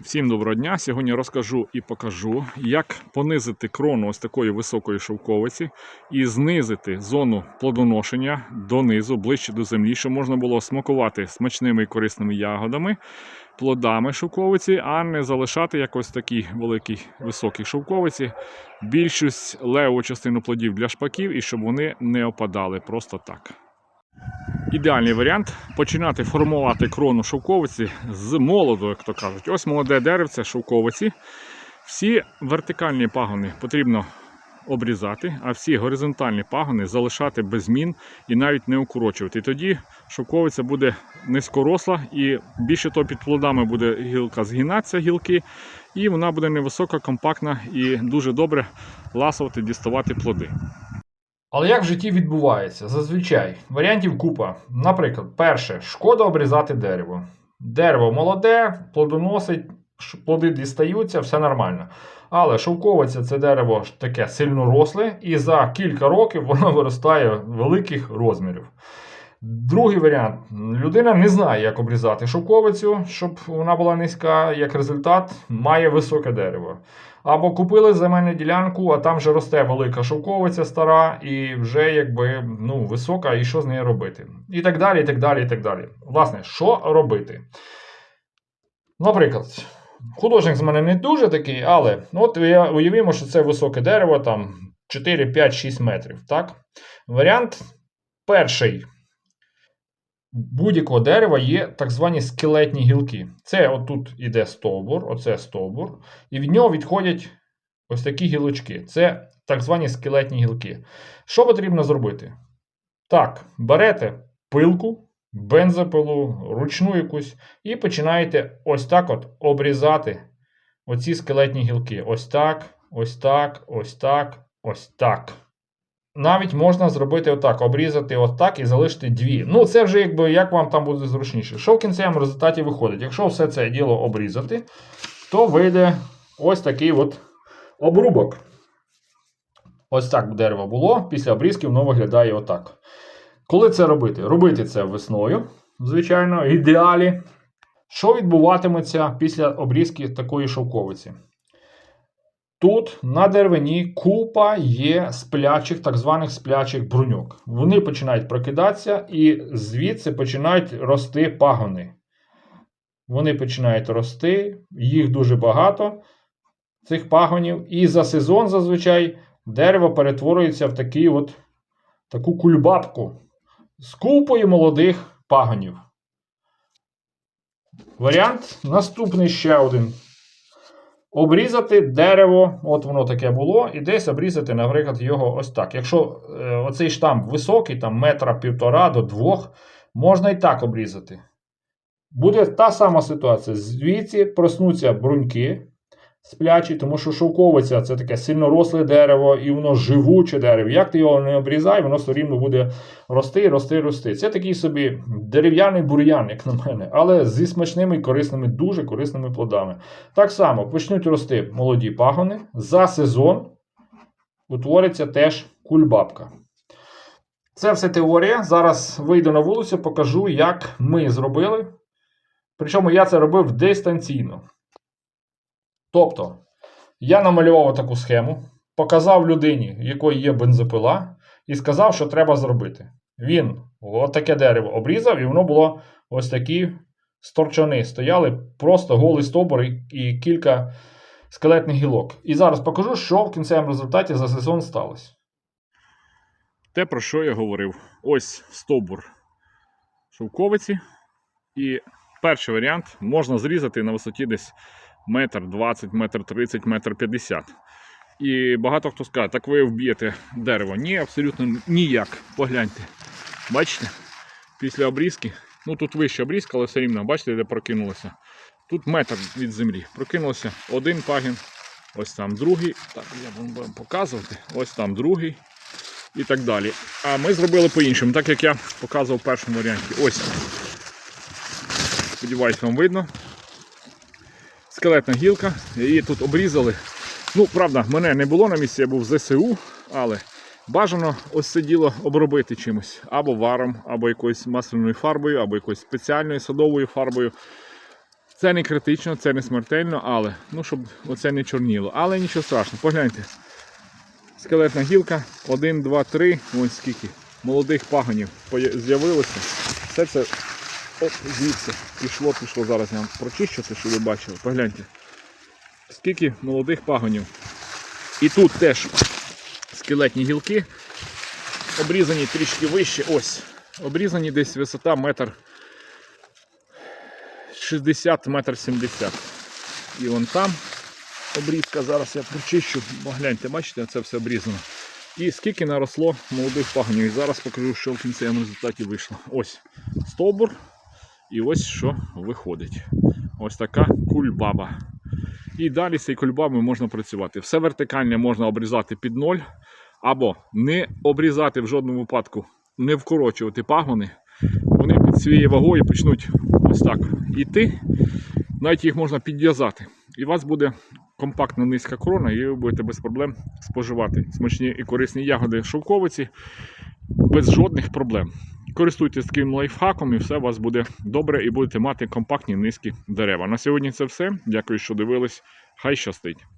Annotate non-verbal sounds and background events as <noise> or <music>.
Всім доброго дня! Сьогодні розкажу і покажу, як понизити крону ось такої високої шовковиці і знизити зону плодоношення донизу, ближче до землі, щоб можна було смакувати смачними і корисними ягодами, плодами шовковиці, а не залишати якось такі великі високі шовковиці, більшість леву частину плодів для шпаків і щоб вони не опадали просто так. Ідеальний варіант починати формувати крону шовковиці з молоду, як то кажуть. Ось молоде деревце шовковиці. Всі вертикальні пагони потрібно обрізати, а всі горизонтальні пагони залишати без змін і навіть не укорочувати. І тоді шовковиця буде низькоросла і більше того під плодами буде гілка згинатися, гілки, і вона буде невисока, компактна і дуже добре ласувати, діставати плоди. Але як в житті відбувається? Зазвичай варіантів купа. Наприклад, перше, шкода обрізати дерево. Дерево молоде, плодоносить, плоди дістаються, все нормально. Але шовковиця це дерево таке сильно росле, і за кілька років <laughs> воно виростає великих розмірів. Другий варіант: людина не знає, як обрізати шовковицю, щоб вона була низька. Як результат, має високе дерево. Або купили земельну ділянку, а там вже росте велика шовковиця стара, і вже якби ну, висока, і що з нею робити? І так далі, і так далі, і так далі. Власне, що робити? Наприклад, художник з мене не дуже такий, але от уявімо, що це високе дерево, там 4, 5, 6 метрів. Так? Варіант перший. Будь-якого дерева є так звані скелетні гілки. Це отут іде стовбур, оце стовбур, і від нього відходять ось такі гілочки. Це так звані скелетні гілки. Що потрібно зробити? Так, берете пилку, бензопилу, ручну якусь, і починаєте ось так от обрізати оці скелетні гілки. Ось так, ось так, ось так, ось так. Навіть можна зробити отак, обрізати отак і залишити дві. Ну, це вже якби як вам там буде зручніше. Що в кінцевому результаті виходить? Якщо все це діло обрізати, то вийде ось такий от обрубок. Ось так дерево було. Після обрізки воно виглядає отак. Коли це робити? Робити це весною, звичайно, в ідеалі. Що відбуватиметься після обрізки такої шовковиці? Тут на деревині купа є сплячих, так званих сплячих бруньок. Вони починають прокидатися і звідси починають рости пагони. Вони починають рости, їх дуже багато, цих пагонів. І за сезон зазвичай дерево перетворюється в такий от, таку кульбабку з купою молодих пагонів. Варіант наступний ще один. Обрізати дерево, от воно таке було, і десь обрізати, наприклад, його ось так. Якщо е, оцей штамп високий, там метра півтора до двох, можна і так обрізати. Буде та сама ситуація. Звідси проснуться бруньки сплячі, тому що шовковиця це таке сильно росле дерево, і воно живуче дерево. Як ти його не обрізай, воно все рівно буде рости, рости, рости. Це такий собі дерев'яний бур'ян, як на мене, але зі смачними і корисними, дуже корисними плодами. Так само почнуть рости молоді пагони. За сезон утвориться теж кульбабка. Це все теорія. Зараз вийду на вулицю, покажу, як ми зробили. Причому я це робив дистанційно. Тобто, я намалював таку схему, показав людині, якої є бензопила, і сказав, що треба зробити. Він отаке дерево обрізав, і воно було ось такі сторчани. Стояли просто голий стовбур і кілька скелетних гілок. І зараз покажу, що в кінцевому результаті за сезон сталося. Те, про що я говорив. Ось стовбур шовковиці. І перший варіант можна зрізати на висоті десь метр 20, метр 30, метр 50. І багато хто скаже, так ви вб'єте дерево. Ні, абсолютно ніяк. Погляньте. Бачите? Після обрізки. Ну тут вища обрізка, але все рівно, бачите, де прокинулося. Тут метр від землі. Прокинулося один пагін, ось там другий. Так, я вам показувати. Ось там другий і так далі. А ми зробили по-іншому, так як я показував в першому варіанті. Ось. Сподіваюсь, вам видно. Скелетна гілка, її тут обрізали. Ну, правда, мене не було на місці, я був в ЗСУ, але бажано ось це діло обробити чимось. Або варом, або якоюсь масляною фарбою, або якоюсь спеціальною садовою фарбою. Це не критично, це не смертельно, але ну, щоб оце не чорніло. Але нічого страшного, погляньте. Скелетна гілка, 1, 2, 3, ось скільки молодих пагонів поя- з'явилося. Все це оп, звідси пішло, пішло. Зараз я вам прочищу, те, що ви бачили. Погляньте. Скільки молодих пагонів. І тут теж скелетні гілки, обрізані трішки вище. Ось. Обрізані десь висота метр 60 метр 70. І вон там обрізка. Зараз я прочищу. Бо гляньте, бачите, це все обрізано. І скільки наросло молодих пагонів. І зараз покажу, що в кінцевому результаті вийшло. Ось стовбур. І ось що виходить. Ось така кульбаба. І далі з цією кульбабою можна працювати. Все вертикальне можна обрізати під ноль, або не обрізати в жодному випадку, не вкорочувати пагони. Вони під своєю вагою почнуть ось так іти. Навіть їх можна підв'язати. І у вас буде компактна низька крона, і ви будете без проблем споживати смачні і корисні ягоди шовковиці без жодних проблем. Користуйтесь таким лайфхаком, і все у вас буде добре, і будете мати компактні низькі дерева. На сьогодні це все. Дякую, що дивились. Хай щастить!